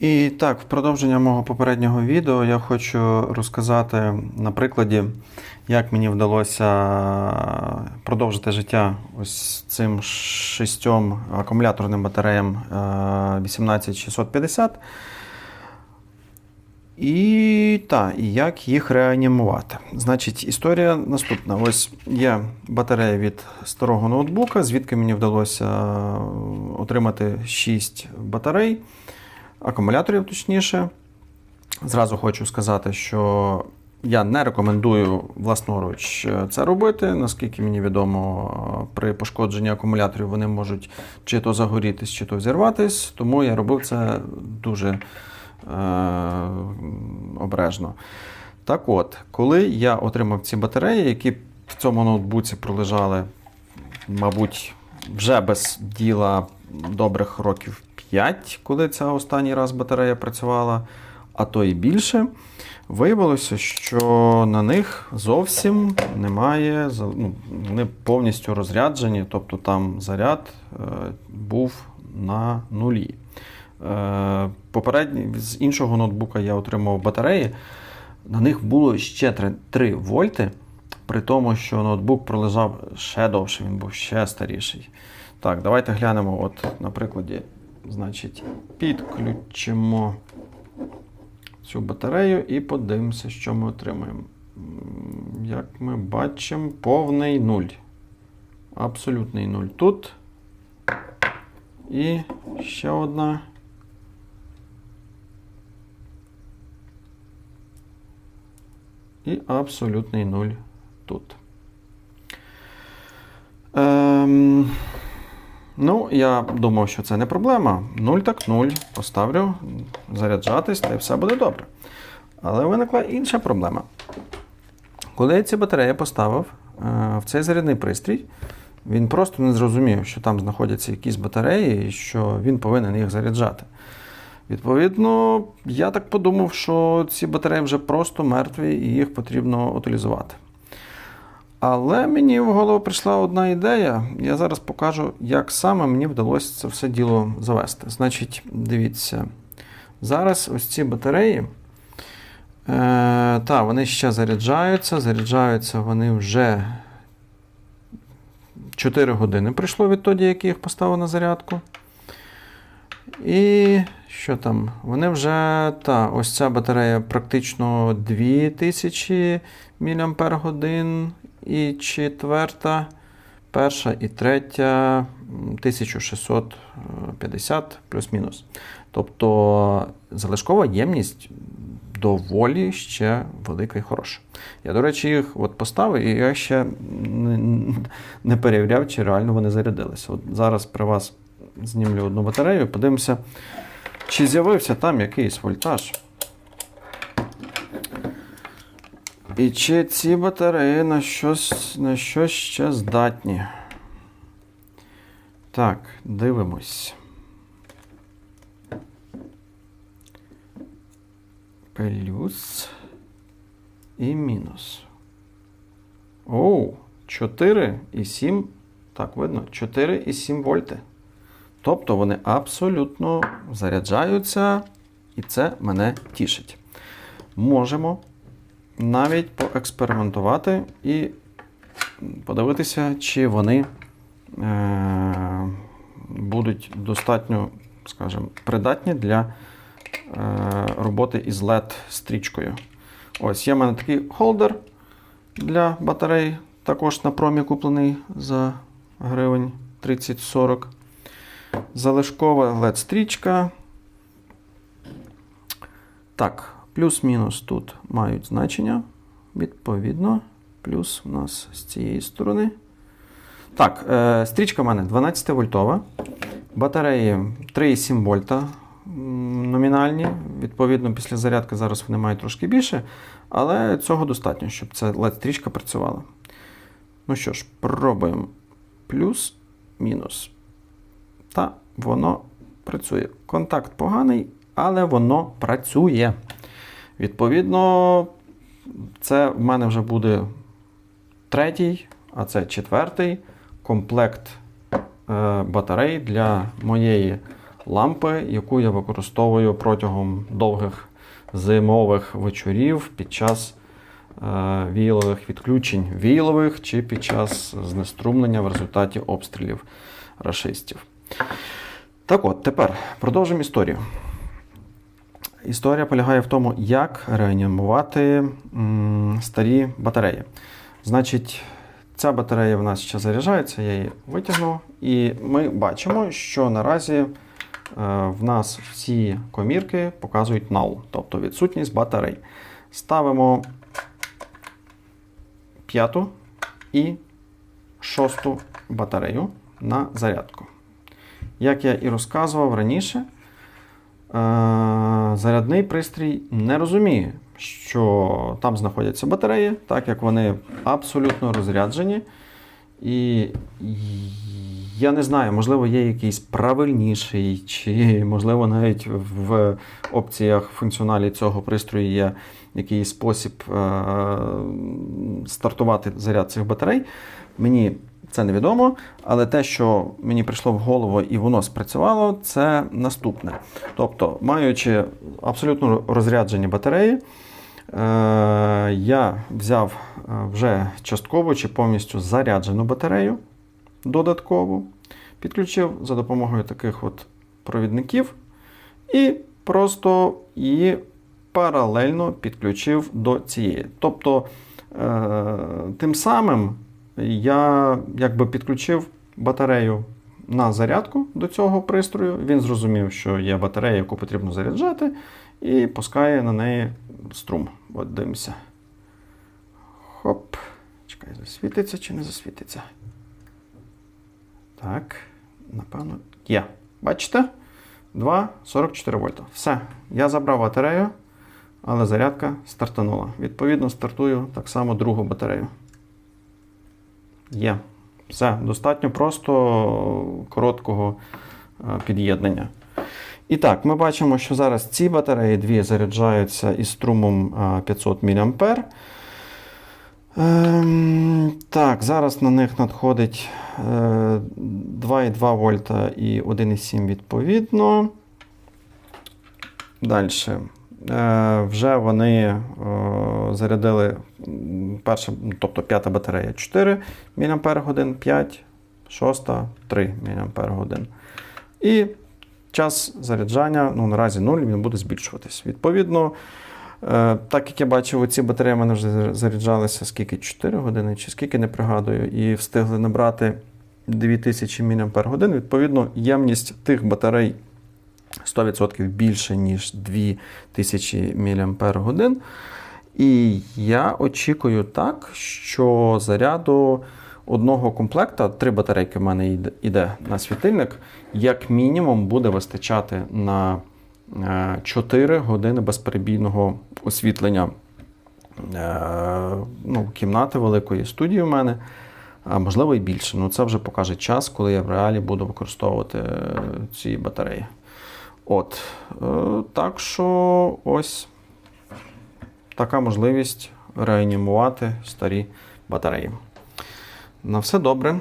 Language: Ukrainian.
І так, в продовження мого попереднього відео я хочу розказати на прикладі, як мені вдалося продовжити життя ось цим шістьом акумуляторним батареям е, 18650. І та, і як їх реанімувати. Значить, історія наступна. Ось є батарея від старого ноутбука, звідки мені вдалося отримати 6 батарей, акумуляторів точніше. Зразу хочу сказати, що я не рекомендую власноруч це робити. Наскільки мені відомо, при пошкодженні акумуляторів вони можуть чи то загорітись, чи то взірватись. Тому я робив це дуже е, обережно. Так от, коли я отримав ці батареї, які в цьому ноутбуці пролежали, мабуть, вже без діла добрих років 5, коли ця останній раз батарея працювала, а то і більше. Виявилося, що на них зовсім немає, ну, вони повністю розряджені, тобто там заряд е, був на нулі. Е, попередній, з іншого ноутбука я отримав батареї, на них було ще 3, 3 вольти, при тому, що ноутбук пролежав ще довше, він був ще старіший. Так, давайте глянемо, от, на прикладі. Значить, підключимо цю батарею і подивимося, що ми отримаємо. Як ми бачимо, повний нуль. Абсолютний нуль тут. І ще одна. І абсолютний нуль тут. Ем, ну, я думав, що це не проблема. Нуль так нуль. Поставлю заряджатись, та й все буде добре. Але виникла інша проблема. Коли я ці батареї поставив е, в цей зарядний пристрій, він просто не зрозумів, що там знаходяться якісь батареї і що він повинен їх заряджати. Відповідно, я так подумав, що ці батареї вже просто мертві і їх потрібно утилізувати. Але мені в голову прийшла одна ідея. Я зараз покажу, як саме мені вдалося це все діло завести. Значить, дивіться, зараз ось ці батареї. Е, та, вони ще заряджаються. Заряджаються вони вже 4 години пройшло відтоді, як я їх поставив на зарядку. І що там? Вони вже. Та, ось ця батарея практично 2000 мАч. І четверта, перша і третя 1650 плюс-мінус. Тобто залишкова ємність доволі ще велика і хороша. Я, до речі, їх от поставив, і я ще не, перевіряв, чи реально вони зарядилися. От зараз при вас знімлю одну батарею подивимося, чи з'явився там якийсь вольтаж. І чи ці батареї на щось, на щось ще здатні? Так, дивимось. Плюс і мінус. Оу, 4,7. Так, видно, 4,7 вольти. Тобто вони абсолютно заряджаються, і це мене тішить. Можемо навіть поекспериментувати і подивитися, чи вони е- будуть достатньо, скажімо, придатні для е- роботи із LED-стрічкою. Ось є в мене такий холдер для батарей, також на промі куплений за гривень 30-40. Залишкова LED-стрічка. Так, плюс-мінус тут мають значення. Відповідно, плюс у нас з цієї сторони. Так, е, стрічка в мене 12 вольтова. Батареї 3,7 вольта номінальні. Відповідно, після зарядки зараз вони мають трошки більше, але цього достатньо, щоб ця LED-стрічка працювала. Ну що ж, пробуємо. Плюс, мінус. Та воно працює. Контакт поганий, але воно працює. Відповідно, це в мене вже буде третій, а це четвертий комплект е, батарей для моєї лампи, яку я використовую протягом довгих зимових вечорів під час е, віялових відключень віялових чи під час знеструмлення в результаті обстрілів рашистів. Так от, тепер продовжимо історію. Історія полягає в тому, як реанімувати старі батареї. Значить, ця батарея в нас ще заряджається, я її витягну, і ми бачимо, що наразі е, в нас всі комірки показують null, тобто відсутність батарей. Ставимо п'яту і шосту батарею на зарядку. Як я і розказував раніше, зарядний пристрій не розуміє, що там знаходяться батареї, так як вони абсолютно розряджені. І я не знаю, можливо, є якийсь правильніший, чи, можливо, навіть в опціях функціоналі цього пристрою є якийсь спосіб е- стартувати заряд цих батарей. Мені це невідомо, але те, що мені прийшло в голову і воно спрацювало, це наступне. Тобто, маючи абсолютно розряджені батареї, е- я взяв е, вже частково чи повністю заряджену батарею додатково, підключив за допомогою таких от провідників і просто її паралельно підключив до цієї. Тобто, е- тим самим я якби підключив батарею на зарядку до цього пристрою. Він зрозумів, що є батарея, яку потрібно заряджати, і пускає на неї струм. От дивимося. Хоп. Чекай, засвітиться чи не засвітиться? Так, напевно, є. Бачите? 2,44 вольта. Все. Я забрав батарею, але зарядка стартанула. Відповідно, стартую так само другу батарею. Є. Все, достатньо просто короткого е, під'єднання. І так, ми бачимо, що зараз ці батареї дві заряджаються із струмом е, 500 мА. Ем, так, зараз на них надходить е, 2,2 вольта і 1,7 відповідно. Далі. Е, вже вони е, зарядили перша, тобто п'ята батарея 4 мАч, 5, шоста 3 мАч. І час заряджання ну, наразі 0, він буде збільшуватись. Відповідно, е, так як я бачив, ці батареї в мене вже заряджалися скільки 4 години, чи скільки не пригадую, і встигли набрати 2000 мАч. Відповідно, ємність тих батарей 100% більше, ніж 2000 мАч. І я очікую так, що заряду одного комплекта, три батарейки в мене йде- на світильник, як мінімум буде вистачати на е, 4 години безперебійного освітлення е, ну, кімнати великої студії у мене. А можливо і більше. Ну, це вже покаже час, коли я в реалі буду використовувати е, ці батареї. От. Е, Так що ось така можливість реанімувати старі батареї. На все добре.